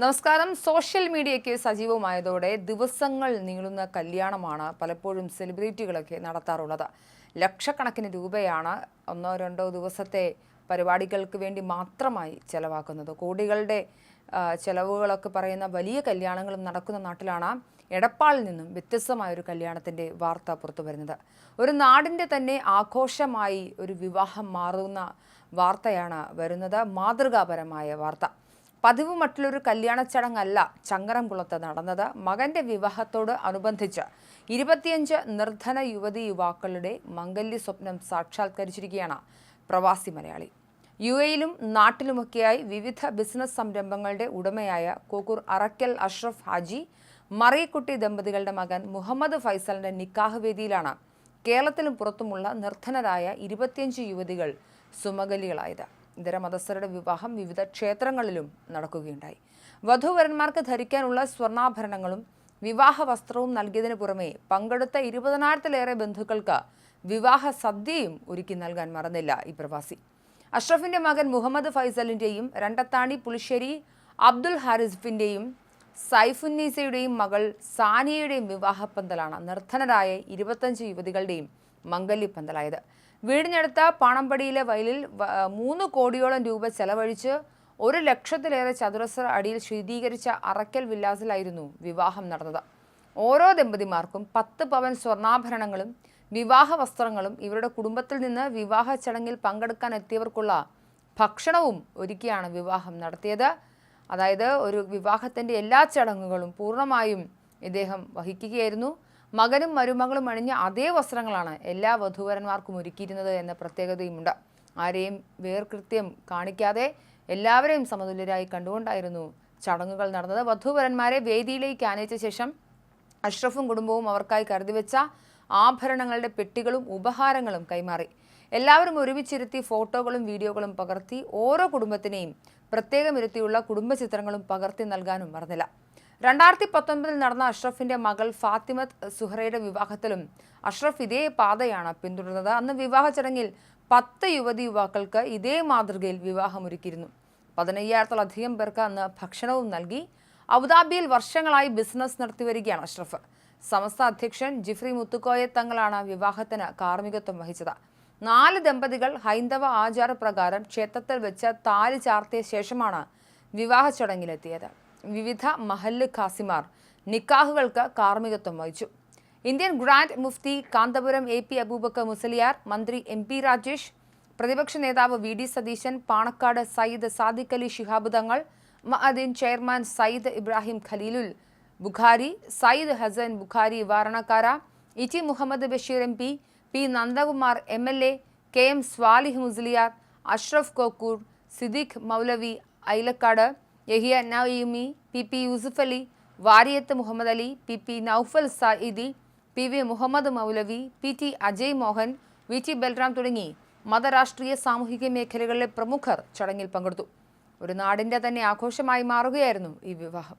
നമസ്കാരം. സോഷ്യൽ മീഡിയയ്ക്ക് സജീവമായതോടെ ദിവസങ്ങൾ നീളുന്ന കല്യാണമാണ് പലപ്പോഴും സെലിബ്രിറ്റികളൊക്കെ നടത്താറുള്ളത്. ലക്ഷക്കണക്കിന് രൂപയാണ് ഒന്നോ രണ്ടോ ദിവസത്തെ പരിപാടികൾക്ക് വേണ്ടി മാത്രമായി ചെലവാക്കുന്നത്. കോടികളുടെ ചിലവുകളൊക്കെ പറയുന്ന വലിയ കല്യാണങ്ങളും നടക്കുന്ന നാട്ടിലാണ് എടപ്പാളിൽ നിന്നും വ്യത്യസ്തമായ ഒരു കല്യാണത്തിന്റെ വാർത്ത പുറത്തു വരുന്നത്. ഒരു നാടിന്റെ തന്നെ ആഘോഷമായി ഒരു വിവാഹം മാറുന്ന വാർത്തയാണ് വരുന്നത്. മാതൃകാപരമായ വാർത്ത. പതിവ് മറ്റുള്ളൊരു കല്യാണ ചടങ്ങല്ല ചങ്ങരംകുളത്ത് നടന്നത്. മകന്റെ വിവാഹത്തോട് അനുബന്ധിച്ച് ഇരുപത്തിയഞ്ച് നിർധന യുവതി യുവാക്കളുടെ മംഗല്യ സ്വപ്നം സാക്ഷാത്കരിച്ചിരിക്കുകയാണ് പ്രവാസി മലയാളി. യു എയിലും നാട്ടിലുമൊക്കെയായി വിവിധ ബിസിനസ് സംരംഭങ്ങളുടെ ഉടമയായ കോക്കൂർ അറക്കൽ അഷ്റഫ് ഹാജി മറിയക്കുട്ടി ദമ്പതികളുടെ മകൻ മുഹമ്മദ് ഫൈസലിന്റെ നിക്കാഹ് വേദിയിലാണ് കേരളത്തിലും പുറത്തുമുള്ള നിർധനരായ ഇരുപത്തിയഞ്ച് യുവതികൾ സുമഗലികളായത്. ഇതര മതസ്ഥരുടെ വിവാഹം വിവിധ ക്ഷേത്രങ്ങളിലും നടക്കുകയുണ്ടായി. വധുവരന്മാർക്ക് ധരിക്കാനുള്ള സ്വർണാഭരണങ്ങളും വിവാഹ വസ്ത്രവും നൽകിയതിനു പുറമെ പങ്കെടുത്ത ഇരുപതിനായിരത്തിലേറെ ബന്ധുക്കൾക്ക് വിവാഹ സദ്യയും ഒരുക്കി നൽകാൻ മറന്നില്ല ഈ പ്രവാസി. അഷ്റഫിന്റെ മകൻ മുഹമ്മദ് ഫൈസലിന്റെയും രണ്ടത്താണി പുളിശ്ശേരി അബ്ദുൽ ഹാരിഫിന്റെയും സൈഫുന്നീസയുടെയും മകൾ സാനിയയുടെയും വിവാഹപ്പന്തലാണ് നിർധനരായ ഇരുപത്തഞ്ച് യുവതികളുടെയും മംഗല്യപ്പന്തലായത്. വീടിനടുത്ത പാണമ്പടിയിലെ വയലിൽ മൂന്ന് കോടിയോളം രൂപ ചെലവഴിച്ച് ഒരു ലക്ഷത്തിലേറെ ചതുരശ്ര അടിയിൽ ശീതീകരിച്ച അറക്കൽ വില്ലാസിലായിരുന്നു വിവാഹം നടന്നത്. ഓരോ ദമ്പതിമാർക്കും പത്ത് പവൻ സ്വർണാഭരണങ്ങളും വിവാഹ വസ്ത്രങ്ങളും ഇവരുടെ കുടുംബത്തിൽ നിന്ന് വിവാഹ ചടങ്ങിൽ പങ്കെടുക്കാൻ എത്തിയവർക്കുള്ള ഭക്ഷണവും ഒരുക്കിയാണ് വിവാഹം നടത്തിയത്. അതായത് ഒരു വിവാഹത്തിന്റെ എല്ലാ ചടങ്ങുകളും പൂർണമായും ഇദ്ദേഹം വഹിക്കുകയായിരുന്നു. മകനും മരുമകളും അണിഞ്ഞ അതേ വസ്ത്രങ്ങളാണ് എല്ലാ വധുവരന്മാർക്കും ഒരുക്കിയിരുന്നത് എന്ന പ്രത്യേകതയുമുണ്ട്. ആരെയും വേർകൃത്യം കാണിക്കാതെ എല്ലാവരെയും സമതുല്യരായി കണ്ടുകൊണ്ടായിരുന്നു ചടങ്ങുകൾ നടന്നത്. വധുവരന്മാരെ വേദിയിലേക്ക് ആനയിച്ച ശേഷം അഷ്റഫും കുടുംബവും അവർക്കായി കരുതിവെച്ച ആഭരണങ്ങളുടെ പെട്ടികളും ഉപഹാരങ്ങളും കൈമാറി. എല്ലാവരും ഒരുമിച്ചിരുത്തി ഫോട്ടോകളും വീഡിയോകളും പകർത്തി ഓരോ കുടുംബത്തിനെയും പ്രത്യേകം ഇരുത്തിയുള്ള കുടുംബ ചിത്രങ്ങളും പകർത്തി നൽകാനും മറന്നില്ല. രണ്ടായിരത്തി പത്തൊൻപതിൽ നടന്ന അഷ്റഫിന്റെ മകൾ ഫാത്തിമത്ത് സുഹറയുടെ വിവാഹത്തിലും അഷ്റഫ് ഇതേ പാതയാണ് പിന്തുടർന്നത് അന്ന് വിവാഹ ചടങ്ങിൽ പത്ത് യുവതി യുവാക്കൾക്ക് ഇതേ മാതൃകയിൽ വിവാഹമൊരുക്കിയിരുന്നു. പതിനയ്യായിരത്തോളധികം പേർക്ക് അന്ന് ഭക്ഷണവും നൽകി അബുദാബിയിൽ വർഷങ്ങളായി ബിസിനസ് നടത്തിവരികയാണ് അഷ്റഫ്. സമസ്ത അധ്യക്ഷൻ ജിഫ്രി മുത്തുക്കോയ തങ്ങളാണ് വിവാഹത്തിന് കാർമ്മികത്വം വഹിച്ചത്. നാല് ദമ്പതികൾ ഹൈന്ദവ ആചാരപ്രകാരം ക്ഷേത്രത്തിൽ വെച്ച് താലി ചാർത്തിയ ശേഷമാണ് വിവാഹ ചടങ്ങിലെത്തിയത്. വിവിധ മഹല്ല് ഖാസിമാർ നിക്കാഹുകൾക്ക് കാർമ്മികത്വം വഹിച്ചു. ഇന്ത്യൻ ഗ്രാൻഡ് മുഫ്തി കാന്തപുരം എ പി അബൂബക്കർ മുസലിയാർ മന്ത്രി എം പി രാജേഷ് പ്രതിപക്ഷ നേതാവ് V D Satheesan Panakkad Sayyid Sadiq Ali Shihab Thangal Madin chairman Sayyid Ibrahim Khaleelul Bukhari Sayyid Hasan Bukhari Varanakkara E T Muhammad Basheer M P P Nandakumar M L A K M Swalih Musliyar Ashraf Kokkur Siddique Moulavi Ailakkad Yahya Naeemi P P Yusuf Ali Variyath Muhammad Ali P P Noufal Sayidi P V Muhammad Moulavi P T Ajay Mohan V T Balram തുടങ്ങി മതരാഷ്ട്രീയ സാമൂഹിക മേഖലകളിലെ പ്രമുഖർ ചടങ്ങിൽ പങ്കെടുത്തു. ഒരു നാടിന്റെ തന്നെ ആഘോഷമായി മാറുകയായിരുന്നു ഈ വിവാഹം.